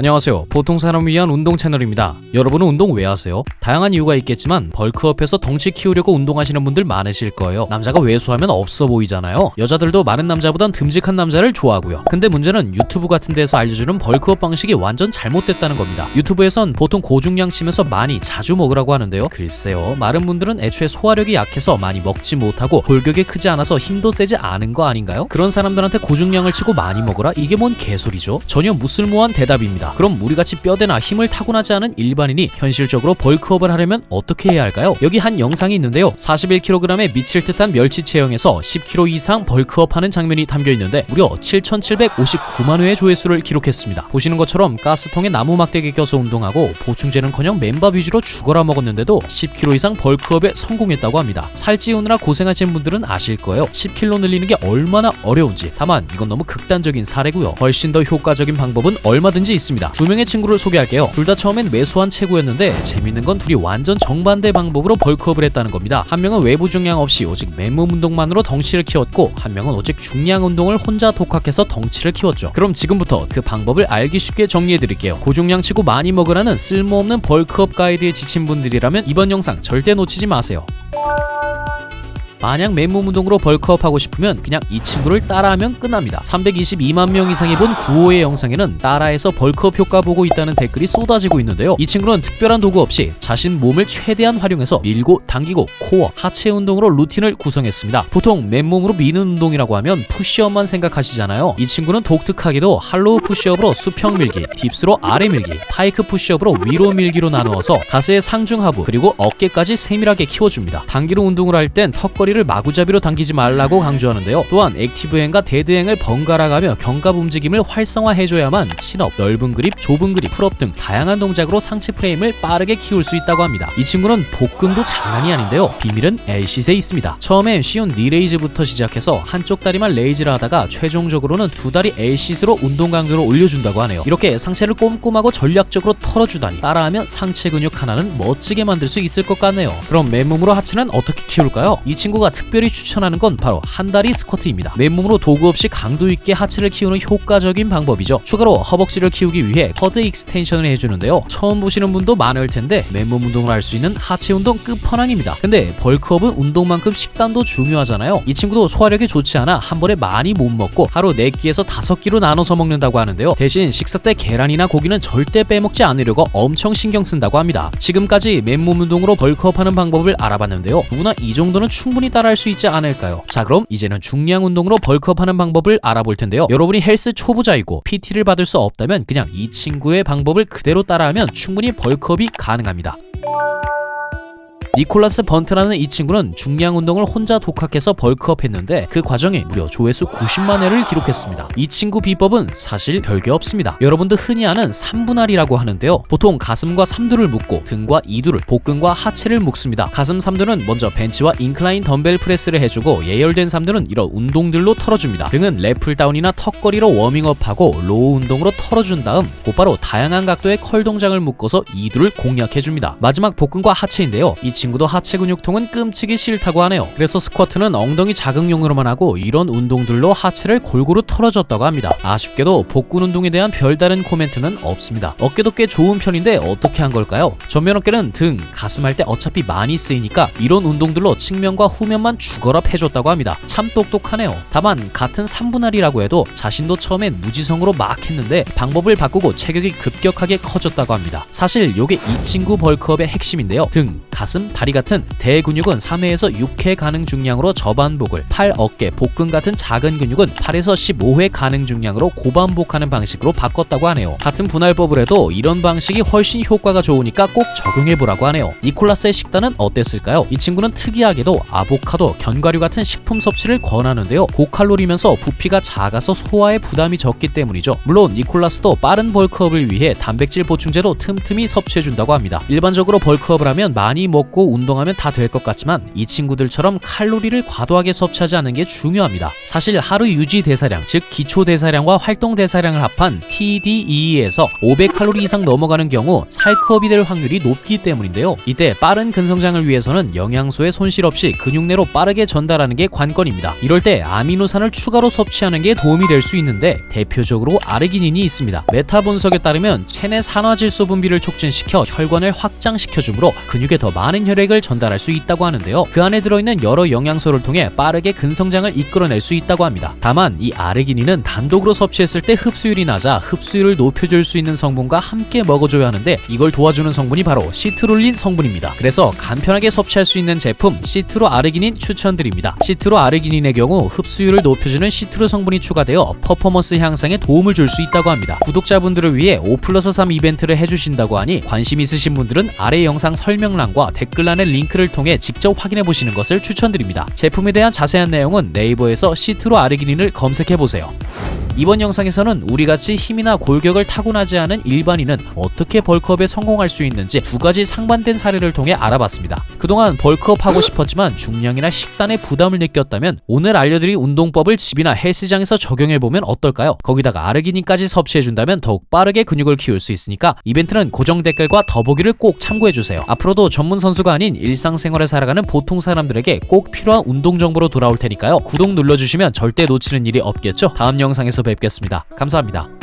안녕하세요. 보통 사람을 위한 운동 채널입니다. 여러분은 운동 왜 하세요? 다양한 이유가 있겠지만 벌크업해서 덩치 키우려고 운동하시는 분들 많으실 거예요. 남자가 외수하면 없어 보이잖아요. 여자들도 마른 남자보단 듬직한 남자를 좋아하고요. 근데 문제는 유튜브 같은 데서 알려주는 벌크업 방식이 완전 잘못됐다는 겁니다. 유튜브에선 보통 고중량 치면서 많이 자주 먹으라고 하는데요. 글쎄요. 마른 분들은 애초에 소화력이 약해서 많이 먹지 못하고 골격이 크지 않아서 힘도 세지 않은 거 아닌가요? 그런 사람들한테 고중량을 치고 많이 먹어라? 이게 뭔 개소리죠? 전혀 무쓸모한 대답입니다. 그럼 우리같이 뼈대나 힘을 타고나지 않은 일반인이 현실적으로 벌크업을 하려면 어떻게 해야 할까요? 여기 한 영상이 있는데요. 41kg에 미칠 듯한 멸치 체형에서 10kg 이상 벌크업하는 장면이 담겨 있는데 무려 7,759만 회의 조회수를 기록했습니다. 보시는 것처럼 가스통에 나무 막대기 껴서 운동하고 보충제는커녕 맨밥 위주로 죽어라 먹었는데도 10kg 이상 벌크업에 성공했다고 합니다. 살찌우느라 고생하시는 분들은 아실 거예요. 10kg 늘리는 게 얼마나 어려운지. 다만 이건 너무 극단적인 사례고요. 훨씬 더 효과적인 방법은 얼마든지 있습니다. 두 명의 친구를 소개할게요. 둘 다 처음엔 매수한 체구였는데 재밌는 건 둘이 완전 정반대 방법으로 벌크업을 했다는 겁니다. 한 명은 외부 중량 없이 오직 맨몸 운동만으로 덩치를 키웠고 한 명은 오직 중량 운동을 혼자 독학해서 덩치를 키웠죠. 그럼 지금부터 그 방법을 알기 쉽게 정리해 드릴게요. 고중량 치고 많이 먹으라는 쓸모없는 벌크업 가이드에 지친 분들이라면 이번 영상 절대 놓치지 마세요. 만약 맨몸 운동으로 벌크업 하고 싶으면 그냥 이 친구를 따라하면 끝납니다. 322만 명 이상이 본 9호의 영상에는 따라해서 벌크업 효과 보고 있다는 댓글이 쏟아지고 있는데요. 이 친구는 특별한 도구 없이 자신 몸을 최대한 활용해서 밀고 당기고 코어, 하체 운동으로 루틴을 구성했습니다. 보통 맨몸으로 미는 운동이라고 하면 푸시업만 생각하시잖아요. 이 친구는 독특하게도 할로우 푸시업으로 수평 밀기, 딥스로 아래 밀기, 파이크 푸시업으로 위로 밀기로 나누어서 가슴의 상중 하부 그리고 어깨까지 세밀하게 키워줍니다. 당기로 운동을 할 땐 턱걸이 허리를 마구잡이로 당기지 말라고 강조하는데요. 또한 액티브행과 데드행을 번갈아 가며 견갑 움직임을 활성화해줘야만 친업, 넓은 그립, 좁은 그립, 풀업 등 다양한 동작으로 상체 프레임을 빠르게 키울 수 있다고 합니다. 이 친구는 복근도 장난이 아닌데요. 비밀은 L시트에 있습니다. 처음엔 쉬운 니레이즈부터 시작해서 한쪽 다리만 레이즈를 하다가 최종적으로는 두 다리 L시트로 운동 강도를 올려준다고 하네요. 이렇게 상체를 꼼꼼하고 전략적으로 털어주다니 따라하면 상체 근육 하나는 멋지게 만들 수 있을 것 같네요. 그럼 맨몸으로 하체는 어떻게 키울까요? 이 친구 가 특별히 추천하는 건 바로 한다리 스쿼트입니다. 맨몸으로 도구 없이 강도 있게 하체를 키우는 효과적인 방법이죠. 추가로 허벅지를 키우기 위해 커드 익스텐션을 해주는데요. 처음 보시는 분도 많을 텐데 맨몸 운동을 할 수 있는 하체 운동 끝판왕입니다. 근데 벌크업은 운동만큼 식단도 중요하잖아요. 이 친구도 소화력이 좋지 않아 한 번에 많이 못 먹고 하루 4끼에서 5끼로 나눠서 먹는다고 하는데요. 대신 식사 때 계란이나 고기는 절대 빼먹지 않으려고 엄청 신경 쓴다고 합니다. 지금까지 맨몸 운동으로 벌크업하는 방법을 알아봤는데요. 누구나 이 정도는 충분히 따라할 수 있지 않을까요? 자 그럼 이제는 중량 운동으로 벌크업하는 방법을 알아볼 텐데요. 여러분이 헬스 초보자이고 PT를 받을 수 없다면 그냥 이 친구의 방법을 그대로 따라하면 충분히 벌크업이 가능합니다. 니콜라스 번트라는 이 친구는 중량 운동을 혼자 독학해서 벌크업 했는데 그 과정에 무려 조회수 90만 회를 기록했습니다. 이 친구 비법은 사실 별게 없습니다. 여러분도 흔히 아는 3분할이라고 하는데요. 보통 가슴과 삼두를 묶고 등과 이두를 복근과 하체를 묶습니다. 가슴 삼두는 먼저 벤치와 인클라인 덤벨 프레스를 해주고 예열된 삼두는 이런 운동들로 털어줍니다. 등은 래플 다운이나 턱걸이로 워밍업하고 로우 운동으로 털어준 다음 곧바로 다양한 각도의 컬 동작을 묶어서 이두를 공략해줍니다. 마지막 복근과 하체인데요. 이 친구도 하체 근육통은 끔찍이 싫다고 하네요. 그래서 스쿼트는 엉덩이 자극용으로만 하고 이런 운동들로 하체를 골고루 털어줬다고 합니다. 아쉽게도 복근 운동에 대한 별다른 코멘트는 없습니다. 어깨도 꽤 좋은 편인데 어떻게 한 걸까요? 전면 어깨는 등, 가슴 할 때 어차피 많이 쓰이니까 이런 운동들로 측면과 후면만 죽어라 해줬다고 합니다. 참 똑똑하네요. 다만 같은 3분할이라고 해도 자신도 처음엔 무지성으로 막 했는데 방법을 바꾸고 체격이 급격하게 커졌다고 합니다. 사실 요게 이 친구 벌크업의 핵심인데요. 등, 가슴, 다리 같은 대근육은 3회에서 6회 가능 중량으로 저반복을, 팔, 어깨, 복근 같은 작은 근육은 8에서 15회 가능 중량으로 고반복하는 방식으로 바꿨다고 하네요. 같은 분할법을 해도 이런 방식이 훨씬 효과가 좋으니까 꼭 적용해보라고 하네요. 니콜라스의 식단은 어땠을까요? 이 친구는 특이하게도 아보카도, 견과류 같은 식품 섭취를 권하는데요. 고칼로리면서 부피가 작아서 소화에 부담이 적기 때문이죠. 물론 니콜라스도 빠른 벌크업을 위해 단백질 보충제도 틈틈이 섭취해준다고 합니다. 일반적으로 벌크업을 하면 많이 먹고 먹고 운동하면 다 될 것 같지만 이 친구들처럼 칼로리를 과도하게 섭취하지 않는 게 중요합니다. 사실 하루 유지 대사량, 즉 기초 대사량과 활동 대사량을 합한 TDE에서 500칼로리 이상 넘어가는 경우 살크업이 될 확률이 높기 때문인데요. 이때 빠른 근성장을 위해서는 영양소의 손실 없이 근육 내로 빠르게 전달하는 게 관건입니다. 이럴 때 아미노산을 추가로 섭취하는 게 도움이 될 수 있는데 대표적으로 아르기닌이 있습니다. 메타 분석에 따르면 체내 산화질소 분비를 촉진시켜 혈관을 확장시켜 주므로 근육에 더 많은 혈액을 전달할 수 있다고 하는데요. 그 안에 들어있는 여러 영양소를 통해 빠르게 근성장을 이끌어낼 수 있다고 합니다. 다만 이 아르기닌은 단독으로 섭취했을 때 흡수율이 낮아 흡수율을 높여줄 수 있는 성분과 함께 먹어줘야 하는데 이걸 도와주는 성분이 바로 시트롤린 성분입니다. 그래서 간편하게 섭취할 수 있는 제품 시트로 아르기닌 추천드립니다. 시트로 아르기닌의 경우 흡수율을 높여주는 시트로 성분이 추가되어 퍼포먼스 향상에 도움을 줄 수 있다고 합니다. 구독자분들을 위해 5 플러스 3 이벤트를 해주신다고 하니 관심 있으신 분들은 아래 영상 설명란과 댓글 란의 링크를 통해 직접 확인해 보시는 것을 추천드립니다. 제품에 대한 자세한 내용은 네이버에서 시트로 아르기닌을 검색해 보세요. 이번 영상에서는 우리같이 힘이나 골격을 타고나지 않은 일반인은 어떻게 벌크업에 성공할 수 있는지 두 가지 상반된 사례를 통해 알아봤습니다. 그동안 벌크업 하고 싶었지만 중량이나 식단에 부담을 느꼈다면 오늘 알려드릴 운동법을 집이나 헬스장에서 적용해보면 어떨까요? 거기다가 아르기닌까지 섭취해준다면 더욱 빠르게 근육을 키울 수 있으니까 이벤트는 고정 댓글과 더보기를 꼭 참고해주세요. 앞으로도 전문 선수가 아닌 일상생활을 살아가는 보통 사람들에게 꼭 필요한 운동 정보로 돌아올 테니까요. 구독 눌러주시면 절대 놓치는 일이 없겠죠? 다음 영상에서 뵙겠습니다. 감사합니다.